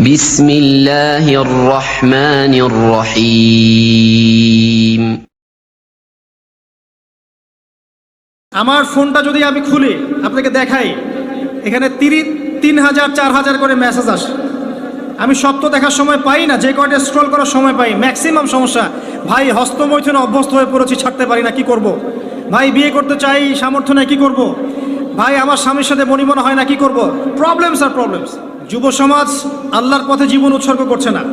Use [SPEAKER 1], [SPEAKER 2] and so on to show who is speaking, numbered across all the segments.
[SPEAKER 1] بسم الله الرحمن الرحيم
[SPEAKER 2] আমার ফোনটা যদি আমি খুলি আপনাকে দেখাই এখানে তিরিশ তিন হাজার চার হাজার করে মেসেজ আসে আমি সব তো দেখার সময় পাই না যে কয়টা স্ক্রল করার সময় পাই ম্যাক্সিমাম সমস্যা ভাই হস্তমৈথুনে অভ্যস্ত হয়ে পড়েছি ছাড়তে পারি না কি করব। ভাই বিয়ে করতে চাই সামর্থ্য নেই কি করব। ভাই আমার স্বামীর সাথে মনিমনা হয় না কি করব। প্রবলেমস আর প্রবলেমস যুব সমাজ আল্লাহর পথে জীবন উৎসর্গ করছে না।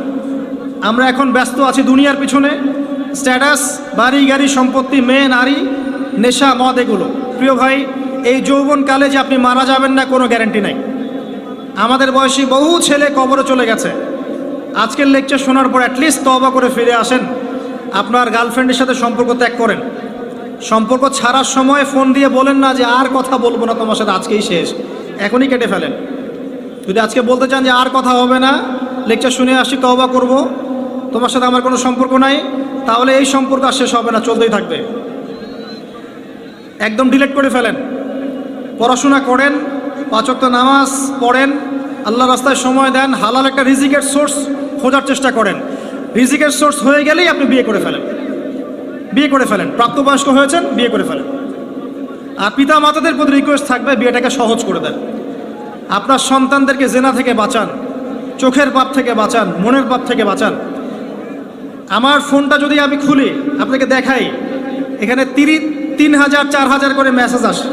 [SPEAKER 2] আমরা এখন ব্যস্ত আছি দুনিয়ার পিছনে। স্ট্যাটাস, বাড়ি, গাড়ি, সম্পত্তি, মেয়ে, নারী, নেশা, মদ এগুলো। প্রিয় ভাই, এই যৌবনকালে যে আপনি মারা যাবেন না কোনো গ্যারেন্টি নাই। আমাদের বয়সী বহু ছেলে কবরে চলে গেছে। আজকের লেকচার শোনার পর অ্যাটলিস্ট তবা করে ফিরে আসেন। আপনার গার্লফ্রেন্ডের সাথে সম্পর্ক ত্যাগ করেন। সম্পর্ক ছাড়ার সময় ফোন দিয়ে বলেন না যে আর কথা বলব না তোমার সাথে, আজকেই শেষ। এখনই কেটে ফেলেন। যদি আজকে বলতে চান যে আর কথা হবে না লেকচার শুনে আসি তবা করব। তোমার সাথে আমার কোনো সম্পর্ক নাই, তাহলে এই সম্পর্ক আর শেষ হবে না, চলতেই থাকবে। একদম ডিলেট করে ফেলেন। পড়াশোনা করেন পাঁচক্ত নামাজ পড়েন, আল্লাহ রাস্তায় সময় দেন, হালাল একটা রিজিকের সোর্স খোঁজার চেষ্টা করেন। রিজিকের সোর্স হয়ে গেলেই আপনি বিয়ে করে ফেলেন। বিয়ে করে ফেলেন। প্রাপ্তবয়স্ক হয়েছেন, বিয়ে করে ফেলেন। আর পিতা মাতাদের প্রতি রিকোয়েস্ট থাকবে, বিয়েটাকে সহজ করে দেন। আপনার সন্তানদেরকে জেনা থেকে বাঁচান, চোখের পাপ থেকে বাঁচান, মনের পাপ থেকে বাঁচান আমার ফোনটা যদি আমি খুলি, আপনাকে দেখাই এখানে তিরিশ তিন হাজার, চার হাজার করে মেসেজ আসে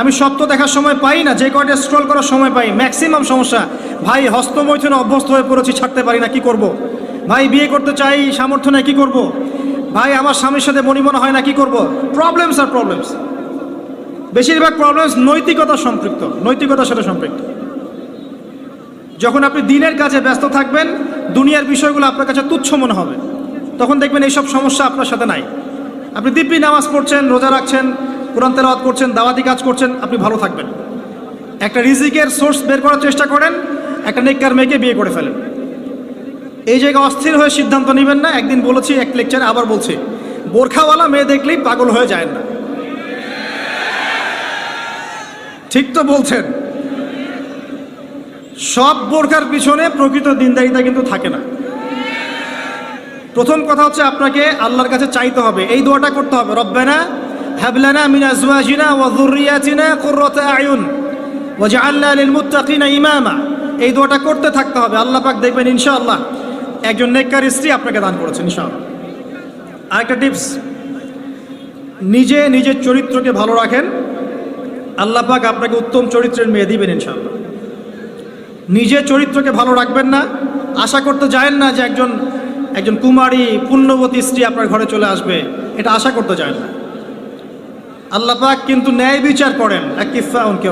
[SPEAKER 2] আমি সব তো দেখার সময় পাই না, যে কয়টা স্ক্রল করার সময় পাই ম্যাক্সিমাম সমস্যা, ভাই, হস্তমৈথুনে অভ্যস্ত হয়ে পড়েছি, ছাড়তে পারি না, কি করব। ভাই, বিয়ে করতে চাই, সামর্থ্য নেই, কী করব। ভাই, আমার স্বামীর সাথে মনিমনা হয় না, কি করব। প্রবলেমস আর প্রবলেমস বেশিরভাগ প্রবলেমস নৈতিকতা সম্পৃক্ত নৈতিকতার সাথে সম্পৃক্ত। যখন আপনি দিনের কাজে ব্যস্ত থাকবেন, দুনিয়ার বিষয়গুলো আপনার কাছে তুচ্ছ মনে হবে। তখন দেখবেন এইসব সমস্যা আপনার সাথে নাই। আপনি দিব্যি নামাজ পড়ছেন, রোজা রাখছেন, কোরআন তেলাওয়াত করছেন, দাওয়াতি কাজ করছেন, আপনি ভালো থাকবেন। একটা রিজিকের সোর্স বের করার চেষ্টা করেন, একটা নেককার মেয়েকে বিয়ে করে ফেলেন। এই জায়গায় অস্থির হয়ে সিদ্ধান্ত নেবেন না, একদিন বলেছি, এক লেকচারে আবার বলছি, বোরখাওয়ালা মেয়ে দেখলেই পাগল হয়ে যায় না। ঠিক তো বলছেন। সব বোরখার পিছনে প্রকৃত দিনদারিতা কিন্তু থাকে না। প্রথম কথা হচ্ছে আপনাকে আল্লাহর কাছে চাইতে হবে, এই দোয়াটা করতে হবে। রব্বানা হাবলানা মিন আজওয়াজিনা ওয়া যুররিয়াতিনা কুররাতা আয়ুন ওয়াজআলনা লিল মুত্তাকিনা ইমামা। এই দোয়াটা করতে থাকতে হবে। আল্লাহ পাক দেখবেন ইনশাআল্লাহ একজন নেককার স্ত্রী আপনাকে দান করেছেন ইনশাআল্লাহ। আরেকটা টিপস, নিজে নিজের চরিত্রকে ভালো রাখেন আল্লাহ পাক আপনাকে উত্তম চরিত্রের মেয়ে দিবেন ইনশাল্লাহ নিজে চরিত্রকে ভালো রাখবেন না। আশা করতে যায়েন না যে একজন একজন কুমারী, পুণ্যবতী স্ত্রী আপনার ঘরে চলে আসবে। এটা আশা করতে যায় না। আল্লাহ পাক কিন্তু ন্যায় বিচার করেন, এক কিফা উনকে